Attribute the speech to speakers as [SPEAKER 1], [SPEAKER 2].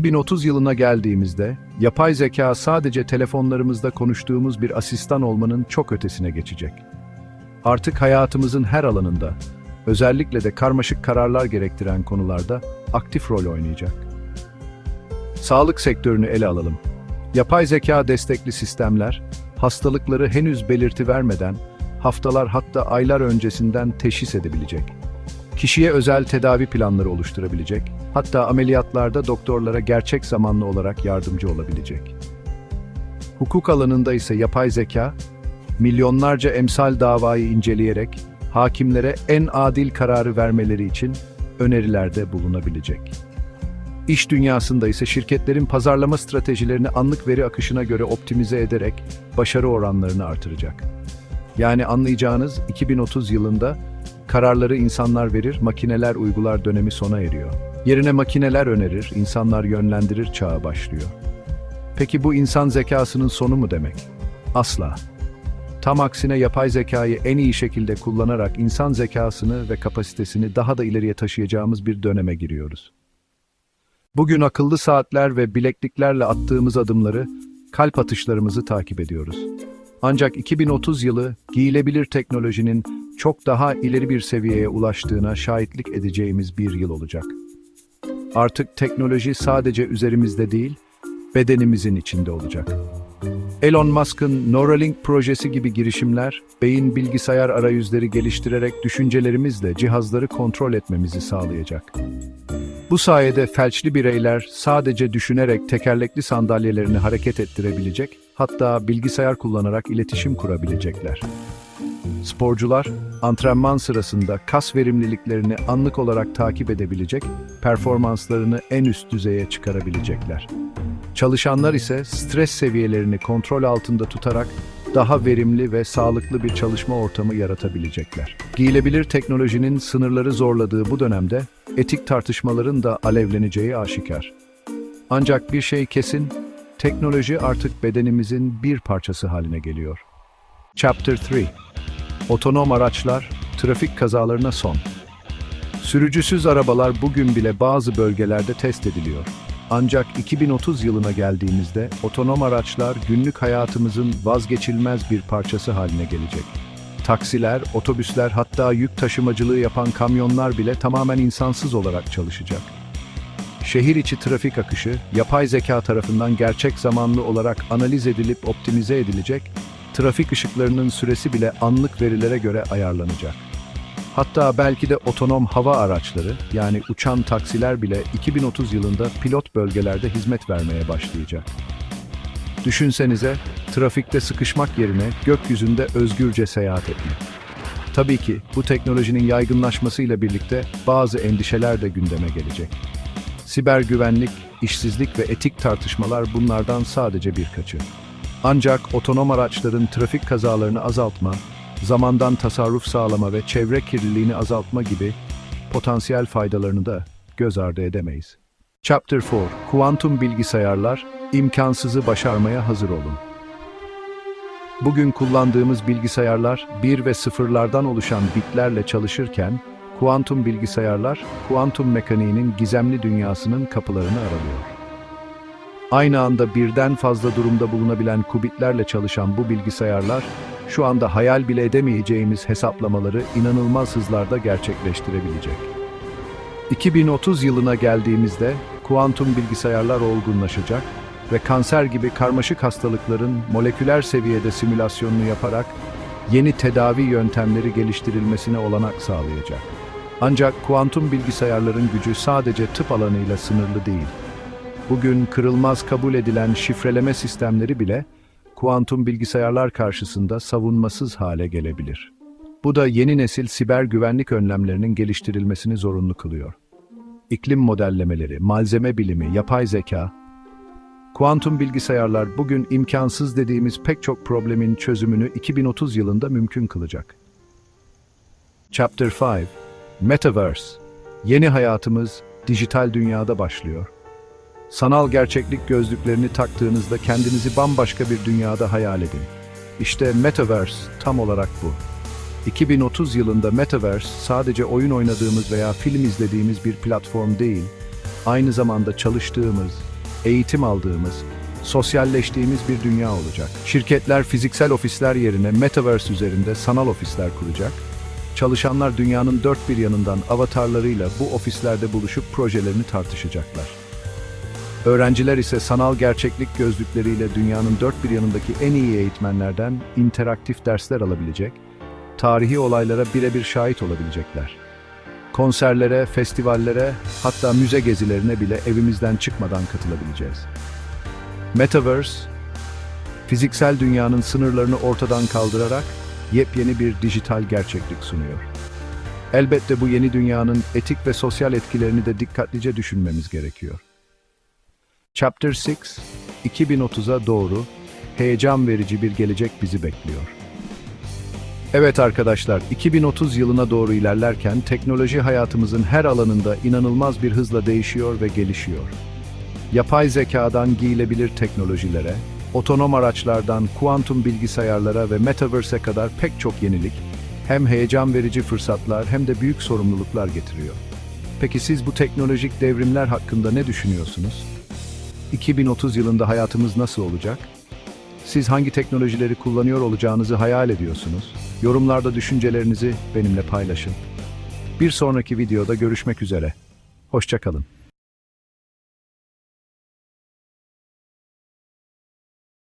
[SPEAKER 1] 2030 yılına geldiğimizde, yapay zeka sadece telefonlarımızda konuştuğumuz bir asistan olmanın çok ötesine geçecek. Artık hayatımızın her alanında, özellikle de karmaşık kararlar gerektiren konularda aktif rol oynayacak. Sağlık sektörünü ele alalım. Yapay zeka destekli sistemler, hastalıkları henüz belirti vermeden, haftalar hatta aylar öncesinden teşhis edebilecek. Kişiye özel tedavi planları oluşturabilecek, hatta ameliyatlarda doktorlara gerçek zamanlı olarak yardımcı olabilecek. Hukuk alanında ise yapay zeka, milyonlarca emsal davayı inceleyerek hakimlere en adil kararı vermeleri için önerilerde bulunabilecek. İş dünyasında ise şirketlerin pazarlama stratejilerini anlık veri akışına göre optimize ederek başarı oranlarını artıracak. Yani anlayacağınız 2030 yılında kararları insanlar verir, makineler uygular dönemi sona eriyor. Yerine makineler önerir, insanlar yönlendirir çağa başlıyor. Peki bu insan zekasının sonu mu demek? Asla. Tam aksine yapay zekayı en iyi şekilde kullanarak insan zekasını ve kapasitesini daha da ileriye taşıyacağımız bir döneme giriyoruz. Bugün akıllı saatler ve bilekliklerle attığımız adımları, kalp atışlarımızı takip ediyoruz. Ancak 2030 yılı giyilebilir teknolojinin çok daha ileri bir seviyeye ulaştığına şahitlik edeceğimiz bir yıl olacak. Artık teknoloji sadece üzerimizde değil, bedenimizin içinde olacak. Elon Musk'ın Neuralink projesi gibi girişimler, beyin bilgisayar arayüzleri geliştirerek düşüncelerimizle cihazları kontrol etmemizi sağlayacak. Bu sayede felçli bireyler sadece düşünerek tekerlekli sandalyelerini hareket ettirebilecek, hatta bilgisayar kullanarak iletişim kurabilecekler. Sporcular, antrenman sırasında kas verimliliklerini anlık olarak takip edebilecek, performanslarını en üst düzeye çıkarabilecekler. Çalışanlar ise stres seviyelerini kontrol altında tutarak daha verimli ve sağlıklı bir çalışma ortamı yaratabilecekler. Giyilebilir teknolojinin sınırları zorladığı bu dönemde etik tartışmaların da alevleneceği aşikar. Ancak bir şey kesin, teknoloji artık bedenimizin bir parçası haline geliyor. Chapter 3 Otonom araçlar, trafik kazalarına son. Sürücüsüz arabalar bugün bile bazı bölgelerde test ediliyor. Ancak 2030 yılına geldiğimizde otonom araçlar günlük hayatımızın vazgeçilmez bir parçası haline gelecek. Taksiler, otobüsler hatta yük taşımacılığı yapan kamyonlar bile tamamen insansız olarak çalışacak. Şehir içi trafik akışı, yapay zeka tarafından gerçek zamanlı olarak analiz edilip optimize edilecek, trafik ışıklarının süresi bile anlık verilere göre ayarlanacak. Hatta belki de otonom hava araçları yani uçan taksiler bile 2030 yılında pilot bölgelerde hizmet vermeye başlayacak. Düşünsenize trafikte sıkışmak yerine gökyüzünde özgürce seyahat etmek. Tabii ki bu teknolojinin yaygınlaşmasıyla birlikte bazı endişeler de gündeme gelecek. Siber güvenlik, işsizlik ve etik tartışmalar bunlardan sadece birkaçı. Ancak otonom araçların trafik kazalarını azaltma, zamandan tasarruf sağlama ve çevre kirliliğini azaltma gibi potansiyel faydalarını da göz ardı edemeyiz. Chapter 4 Kuantum bilgisayarlar, imkansızı başarmaya hazır olun. Bugün kullandığımız bilgisayarlar bir ve sıfırlardan oluşan bitlerle çalışırken, kuantum bilgisayarlar, kuantum mekaniğinin gizemli dünyasının kapılarını aralıyor. Aynı anda birden fazla durumda bulunabilen kubitlerle çalışan bu bilgisayarlar, şu anda hayal bile edemeyeceğimiz hesaplamaları inanılmaz hızlarda gerçekleştirebilecek. 2030 yılına geldiğimizde kuantum bilgisayarlar olgunlaşacak ve kanser gibi karmaşık hastalıkların moleküler seviyede simülasyonunu yaparak yeni tedavi yöntemleri geliştirilmesine olanak sağlayacak. Ancak kuantum bilgisayarların gücü sadece tıp alanıyla sınırlı değil. Bugün kırılmaz kabul edilen şifreleme sistemleri bile kuantum bilgisayarlar karşısında savunmasız hale gelebilir. Bu da yeni nesil siber güvenlik önlemlerinin geliştirilmesini zorunlu kılıyor. İklim modellemeleri, malzeme bilimi, yapay zeka, kuantum bilgisayarlar bugün imkansız dediğimiz pek çok problemin çözümünü 2030 yılında mümkün kılacak. Chapter 5 Metaverse Yeni hayatımız dijital dünyada başlıyor. Sanal gerçeklik gözlüklerini taktığınızda kendinizi bambaşka bir dünyada hayal edin. İşte Metaverse tam olarak bu. 2030 yılında Metaverse sadece oyun oynadığımız veya film izlediğimiz bir platform değil, aynı zamanda çalıştığımız, eğitim aldığımız, sosyalleştiğimiz bir dünya olacak. Şirketler fiziksel ofisler yerine metaverse üzerinde sanal ofisler kuracak. Çalışanlar dünyanın dört bir yanından avatarlarıyla bu ofislerde buluşup projelerini tartışacaklar. Öğrenciler ise sanal gerçeklik gözlükleriyle dünyanın dört bir yanındaki en iyi eğitmenlerden interaktif dersler alabilecek, tarihi olaylara birebir şahit olabilecekler. Konserlere, festivallere, hatta müze gezilerine bile evimizden çıkmadan katılabileceğiz. Metaverse, fiziksel dünyanın sınırlarını ortadan kaldırarak yepyeni bir dijital gerçeklik sunuyor. Elbette bu yeni dünyanın etik ve sosyal etkilerini de dikkatlice düşünmemiz gerekiyor. Chapter 6, 2030'a doğru heyecan verici bir gelecek bizi bekliyor. Evet arkadaşlar, 2030 yılına doğru ilerlerken teknoloji hayatımızın her alanında inanılmaz bir hızla değişiyor ve gelişiyor. Yapay zekadan giyilebilir teknolojilere, otonom araçlardan kuantum bilgisayarlara ve metaverse'e kadar pek çok yenilik, hem heyecan verici fırsatlar hem de büyük sorumluluklar getiriyor. Peki siz bu teknolojik devrimler hakkında ne düşünüyorsunuz? 2030 yılında hayatımız nasıl olacak? Siz hangi teknolojileri kullanıyor olacağınızı hayal ediyorsunuz? Yorumlarda düşüncelerinizi benimle paylaşın. Bir sonraki videoda görüşmek üzere. Hoşçakalın.